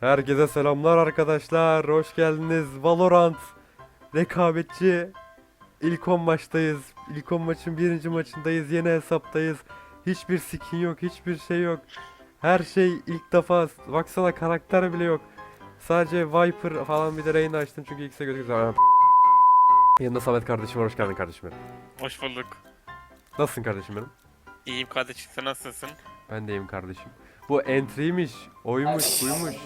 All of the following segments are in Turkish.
Herkese selamlar arkadaşlar. Hoş geldiniz. Valorant rekabetçi ilk 10 maçtayız. İlk 10 maçın birinci maçındayız. Yeni hesaptayız. Hiçbir skin yok, hiçbir şey yok. Her şey ilk defa. Baksana karakter bile yok. Sadece Viper falan bir de Reyna açtım çünkü X'e göre güzel. Yanında Samet kardeşim var. Hoş geldin kardeşim benim. Hoş bulduk. Nasılsın kardeşim benim? İyiyim kardeşim sen nasılsın? Ben de iyiyim kardeşim. Bu entry'miş, oymuş, buymuş.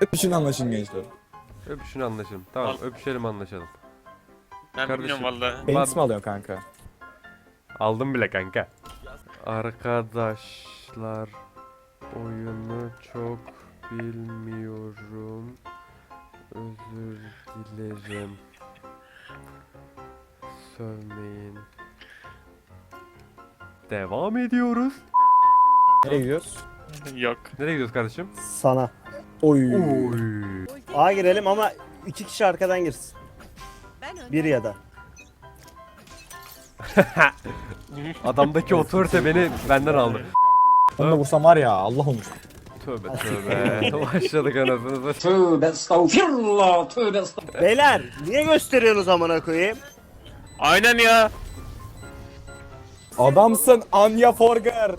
Öpüşün anlaşın gençler. Öpüşün anlaşalım. Tamam Al. öpüşelim anlaşalım. Ben Kardeşim. bilmiyorum valla. Penis mi alıyorsun kanka? Aldım bile kanka. Arkadaşlar oyunu çok bilmiyorum. Özür dilerim. Sövmeyin. Devam ediyoruz. Nereye gidiyoruz? Yok. Nereye gidiyoruz kardeşim? Sana. Oy. Oy. A girelim ama iki kişi arkadan girsin. Bir ya da. Adamdaki otorite beni benden aldı. Onu da vursam var ya Allah olmuş. Tövbe tövbe. Başladık anasını. satayım. Tövbe estağfirullah, tövbe estağfirullah. Beyler niye gösteriyorsunuz amına koyayım? Aynen ya. Adamsın Anya Forger.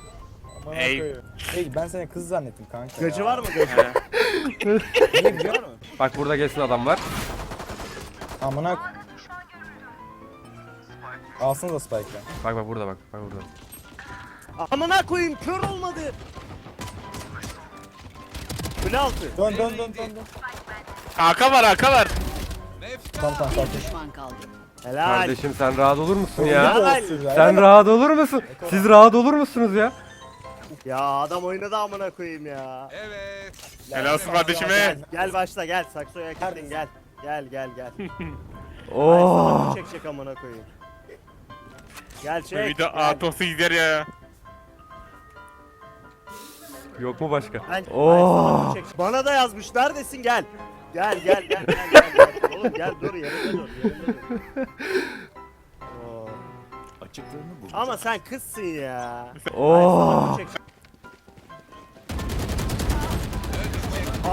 Aman Ey. koyayım. Ey ben seni kız zannettim kanka. Gacı ya. var mı gacı? He. Niye biliyor musun? Bak burada gelsin adam var. Amına Alsana da spike'la. Bak bak burada bak. Bak burada. Amına koyayım kör olmadı. Kule altı. Dön dön dön dön dön. Arka var arka var. Tamam tamam sakin. düşman kaldı. Helal. Kardeşim sen rahat olur musun ya. Sen rahat olur musun? Siz rahat olur musunuz ya? Ya adam oynadı amına koyayım ya. Helal olsun kardeşime. gel başla gel. Saksoya gittin gel. Gel gel gel. Oh. Çek çek amına koyayım. Gel çek. Bir de gel. Atos'u izler ya. Yok mu başka? Gel. Oh. Çek. Bana da yazmış. Neredesin gel. Gel gel gel gel gel. gel. Oğlum gel dur yerinde dur. Yerinde dur. Oo. Ama sen kızsın ya. Oh. Çek.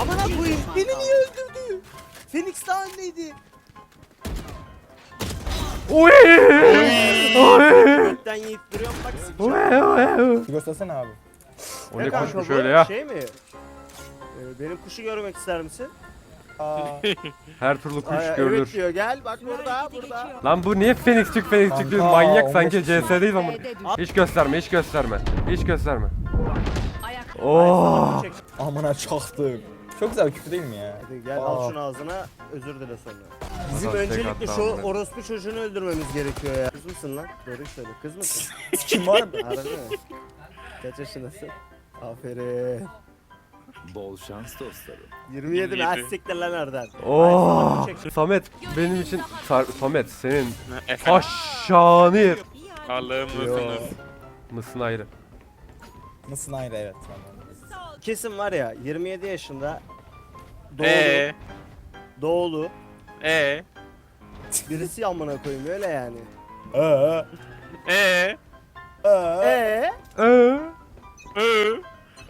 Amına koyayım beni niye öldürdü? Phoenix de anneydi. Oy. Oy. Gökten yiyip duruyorum bak sikeceğim. Oy, oy, göstersene abi. O ne kanka bu? öyle ya? Şey mi? Ee, benim kuşu görmek ister misin? Aa, Her türlü kuş Aa, görülür. Evet diyor gel bak burada burada. Lan bu niye Phoenix çık Phoenix çık diyor. Kanka, Manyak 15 sanki kişi. CS'deyiz ama. B'de düş. Hiç gösterme, hiç gösterme. Hiç gösterme. Ayak Oh. Çek. amına çaktım. Çok güzel bir küfür değil mi ya? Hadi gel al Aa. şunu ağzına özür dile sonra. Bizim Adam tek öncelikle şu orospu çocuğunu öldürmemiz gerekiyor ya. Kız mısın lan? Doğruyu söyle. Kız mısın? Kim var mı? Harbi mi? Kaç yaşındasın? Aferin. Bol şans dostlarım. 27 mi? 27. Az siktir lan oradan. Oh. Samet benim için Sar- Samet senin Efendim. aşağınır Allah'ım Yo. mısınız? mısın ayrı. Mısın ayrı evet. Kesin var ya 27 yaşında doğulu, Eee. doğulu Eee. birisi amına koyayım öyle yani. Eee. Eee. Eee. Ee, Ee? Eee.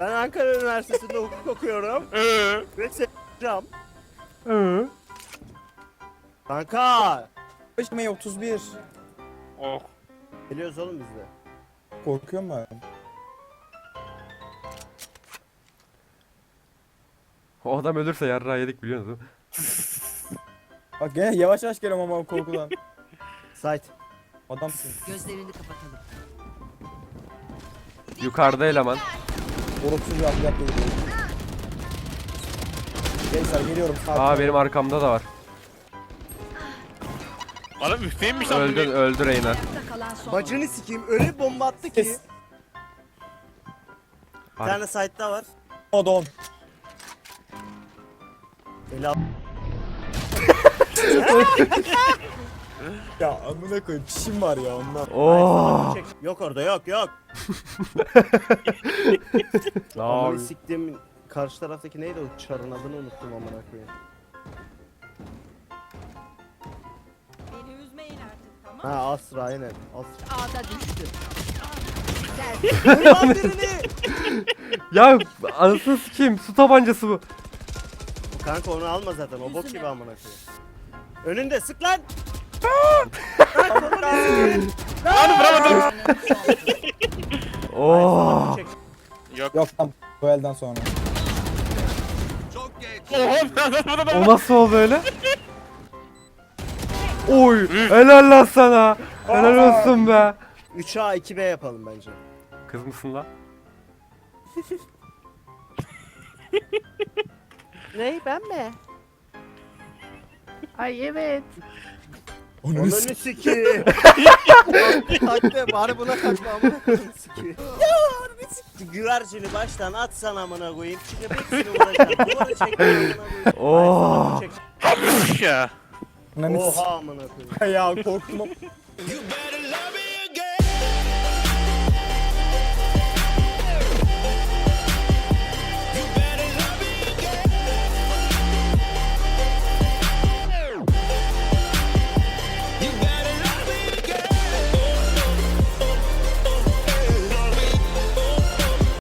ben Ankara Üniversitesi'nde hukuk okuyorum Eee. ve seveceğim. Ee? Kanka! 5 May 31. Oh. Geliyoruz oğlum biz de. Korkuyorum ben. O adam ölürse yarrağı yedik biliyor musun? Bak gene yavaş yavaş geliyorum ama korkudan. Sait. Adamsın. gözlerini kapatalım. Yukarıda eleman. Orospu yap yap geliyor. Gençler geliyorum. Aa benim arkamda da var. Adam üstteymiş lan. Öldü öldü Reyna. Ayakta kalan son. Bacını sikeyim öyle bir bomba attı ki. Kes. Bir tane site'da var. Odon. Al. Ya amına koyayım çişim var ya ondan. Oh. Çek. Yok orada yok yok. Yapayım? siktiğim karşı taraftaki neydi o çarın adını unuttum amına koyayım. Beni üzmeyin artık tamam Ha Asra aynen. Asra. A'da düştü. Vur lan birini. Ya anasını sikeyim su tabancası bu. Kanka onu alma zaten o bok gibi amına koyayım. Önünde sık lan. Lan bravo Oh. Çek. Yok. Yok tam bu elden sonra. Oha. O nasıl oldu öyle? Oy helal lan sana. Helal olsun be. 3A 2B yapalım bence. Kız mısın lan? Ney ben mi? Ay evet. Onları sikeyim. Kalktı bari buna kalkma amına koyayım sikeyim. Ya harbi sikeyim. Güvercini baştan atsan amına koyayım. Çıkıp hepsini vuracağım. Duvara çekme amına koyayım. Oh. Çek. ya. Ananı Oha amına koyayım. ya korktum.